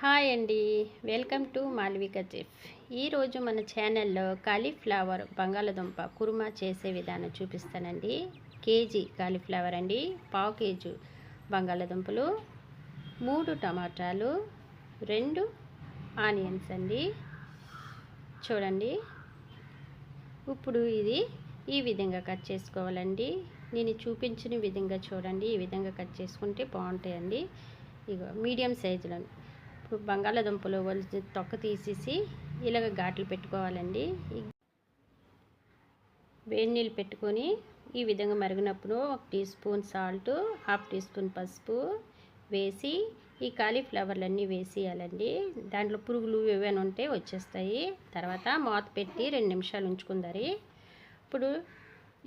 Hi అండి. Welcome to Malvika chef ఈరోజు మన ఛానల్లో కాలీఫ్లవర్ బంగాళదుంప కుర్మా చేసే విధానం చూపిస్తానండి. కేజీ కాలీఫ్లవర్ అండి. పావు కేజీ బంగాళదుంపలు మూడు టమాటాలు రెండు ఆనియన్స్ అండి. చూడండి. ఇప్పుడు ఇది ఈ విధంగా కట్ చేసుకోవాలండి. నేను చూపించిన విధంగా చూడండి. ఈ విధంగా కట్ చేసుకుంటే బాగుంటాయండి. ఇగో మీడియం సైజులో ఇప్పుడు బంగాళాదుంపలు వలిసి తొక్క తీసేసి ఇలాగ ఘాట్లు పెట్టుకోవాలండి. వేడి నీళ్ళు పెట్టుకొని ఈ విధంగా మరిగినప్పుడు ఒక teaspoon salt half teaspoon పసుపు వేసి ఈ కాలీఫ్లవర్లన్నీ వేసేయాలండి. దాంట్లో పురుగులు ఏవైనా ఉంటే వచ్చేస్తాయి. తర్వాత మూత పెట్టి రెండు నిమిషాలు ఉంచుకుందరి. ఇప్పుడు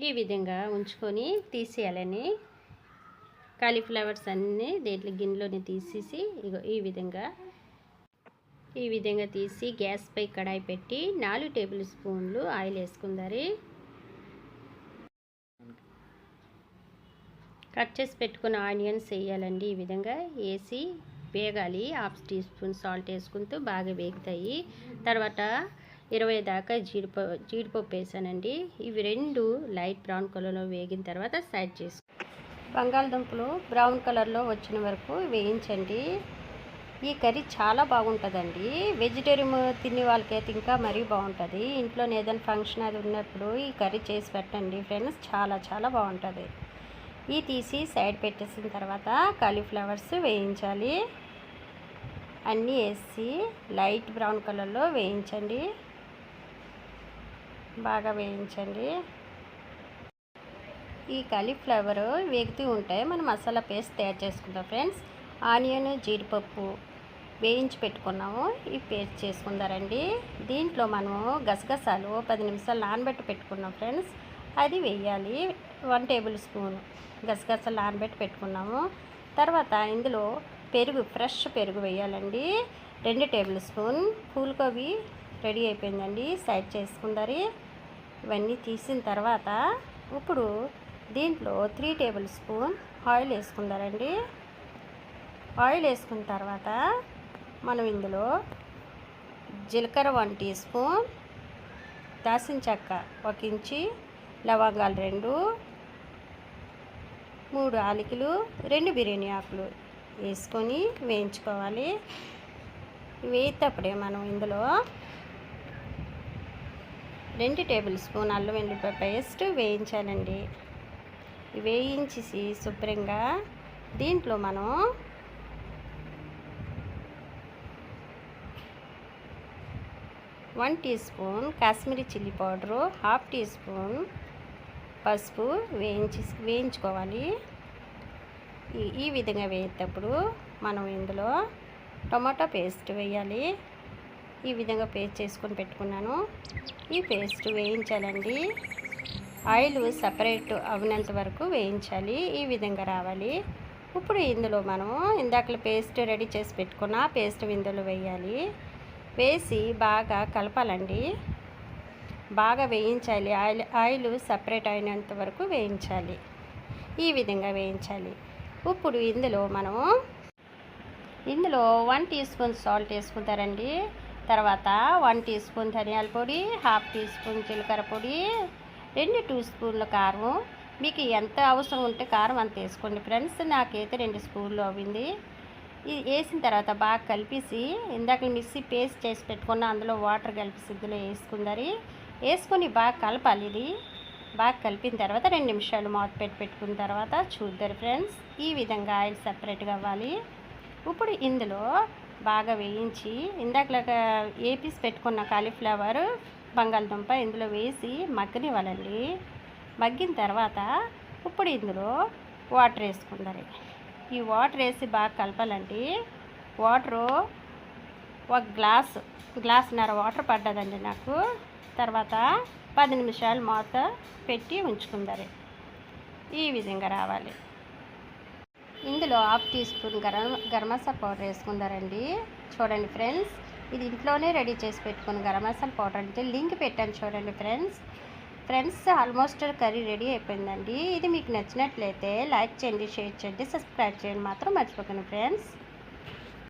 ఈ విధంగా ఉంచుకొని తీసేయాలని కాలీఫ్లవర్స్ అన్నీ దేంట్లో గిన్నెలోని తీసేసి ఇగో ఈ విధంగా ఈ విధంగా తీసి గ్యాస్పై కడాయి పెట్టి నాలుగు టేబుల్ స్పూన్లు ఆయిల్ వేసుకుందరి. కట్ చేసి పెట్టుకున్న ఆనియన్స్ వేయాలండి ఈ విధంగా వేసి వేగాలి. హాఫ్ టీ స్పూన్ సాల్ట్ వేసుకుంటూ బాగా వేగుతాయి. తర్వాత ఇరవై దాకా జీడిపప్పు జీడిపప్పు వేసానండి. ఇవి రెండు లైట్ బ్రౌన్ కలర్లో వేగిన తర్వాత సైడ్ చేసుకో బంగాళదుంపలు బ్రౌన్ కలర్లో వచ్చిన వరకు వేయించండి. ఈ కర్రీ చాలా బాగుంటుందండి. వెజిటేరియన్ తినే వాళ్ళకైతే ఇంకా మరీ బాగుంటుంది. ఇంట్లో ఏదైనా ఫంక్షన్ అది ఉన్నప్పుడు ఈ కర్రీ చేసి పెట్టండి ఫ్రెండ్స్ చాలా చాలా బాగుంటుంది. ఈ తీసి సైడ్ పెట్టేసిన తర్వాత కాలీఫ్లవర్స్ వేయించాలి. అన్నీ వేసి లైట్ బ్రౌన్ కలర్లో వేయించండి. బాగా వేయించండి. ఈ కాలీఫ్లవర్ వేగుతూ ఉంటాయి. మనం మసాలా పేస్ట్ తయారు చేసుకుందాం ఫ్రెండ్స్ ఆనియన్ జీడిపప్పు వేయించి పెట్టుకున్నాము. ఈ పేస్ట్ చేసుకుందారండి. దీంట్లో మనము గసగసాలు పది నిమిషాలు నానబెట్టి పెట్టుకున్నాం ఫ్రెండ్స్. అది వేయాలి. వన్ టేబుల్ స్పూన్ గసగసాలు నానబెట్టి పెట్టుకున్నాము. తర్వాత ఇందులో పెరుగు ఫ్రెష్ పెరుగు వేయాలండి. రెండు టేబుల్ స్పూన్ ఫూల్కోబీ రెడీ అయిపోయిందండి. సైడ్ చేసుకుందరి. ఇవన్నీ తీసిన తర్వాత ఇప్పుడు దీంట్లో త్రీ టేబుల్ స్పూన్ ఆయిల్ వేసుకుందారండి. ఆయిల్ వేసుకున్న తర్వాత మనం ఇందులో జీలకర్ర వన్ టీ స్పూన్ దాసిన చెక్క ఒక ఇంచి లవంగాలు రెండు మూడు ఆలికలు రెండు బిర్యానీ ఆకులు వేసుకొని వేయించుకోవాలి. వేసేటప్పుడే మనం ఇందులో రెండు టేబుల్ స్పూన్ అల్లం వెల్లుల్లిపాయ పేస్ట్ వేయించాలండి. వేయించేసి శుభ్రంగా దీంట్లో మనం one teaspoon Kashmiri chilli powder half teaspoon పసుపు వేయించి వేయించుకోవాలి. ఈ ఈ విధంగా వేసేటప్పుడు మనం ఇందులో టమాటా పేస్ట్ వేయాలి. ఈ విధంగా పేస్ట్ చేసుకొని పెట్టుకున్నాను. ఈ పేస్ట్ వేయించాలండి. ఆయిల్ సపరేట్ అవినంత వరకు వేయించాలి. ఈ విధంగా రావాలి. ఇప్పుడు ఇందులో మనము ఇందాక పేస్ట్ రెడీ చేసి పెట్టుకున్న పేస్ట్ ఇందులో వేయాలి. వేసి బాగా కలపాలండి. బాగా వేయించాలి. ఆయిల్ ఆయిల్ సపరేట్ అయినంత వరకు వేయించాలి. ఈ విధంగా వేయించాలి. ఇప్పుడు ఇందులో మనము ఇందులో వన్ టీ స్పూన్ సాల్ట్ వేసుకుంటారండి. తర్వాత వన్ టీ స్పూన్ ధనియాల పొడి హాఫ్ టీ స్పూన్ జీలకర్ర పొడి రెండు టీ స్పూన్ల కారం మీకు ఎంత అవసరం ఉంటే కారం అంత వేసుకోండి. ఫ్రెండ్స్ నాకైతే రెండు స్పూన్లు అవ్వింది. వేసిన తర్వాత బాగా కలిపేసి ఇందాక మిక్సీ పేస్ట్ చేసి పెట్టుకున్న అందులో వాటర్ కలిపి ఇందులో వేసుకుందరి. వేసుకొని బాగా కలపాలి ఇది. బాగా కలిపిన తర్వాత రెండు నిమిషాలు మూత పెట్టి పెట్టుకున్న తర్వాత చూద్దరు ఫ్రెండ్స్ ఈ విధంగా ఆయిల్ సపరేట్గా అవ్వాలి. ఇప్పుడు ఇందులో బాగా వేయించి ఇందాకలాగా ఏపీస్ పెట్టుకున్న కాలీఫ్లవర్ బంగాళదుంప ఇందులో వేసి మగ్గనివ్వాలండి. మగ్గిన తర్వాత ఇప్పుడు ఇందులో వాటర్ వేసుకుందారు. ఈ వాటర్ వేసి బాగా కలపాలండి. వాటరు ఒక గ్లాస్ గ్లాస్న్నర వాటర్ పడ్డదండి నాకు. తర్వాత పది నిమిషాలు మూత పెట్టి ఉంచుకుందారు. ఈ విధంగా రావాలి. ఇందులో half teaspoon garam garam masala powder వేసుకుందారండి. చూడండి ఫ్రెండ్స్ ఇది ఇంట్లోనే రెడీ చేసి పెట్టుకుని గరం మసాలా పౌడర్ అంటే లింక్ పెట్టాను చూడండి friends. Friends almost curry ready అయిపోయిందండి. ఇది మీకు నచ్చినట్లయితే లైక్ చేయండి షేర్ చేయండి సబ్స్క్రైబ్ చేయండి మాత్రం మర్చిపోకండి ఫ్రెండ్స్.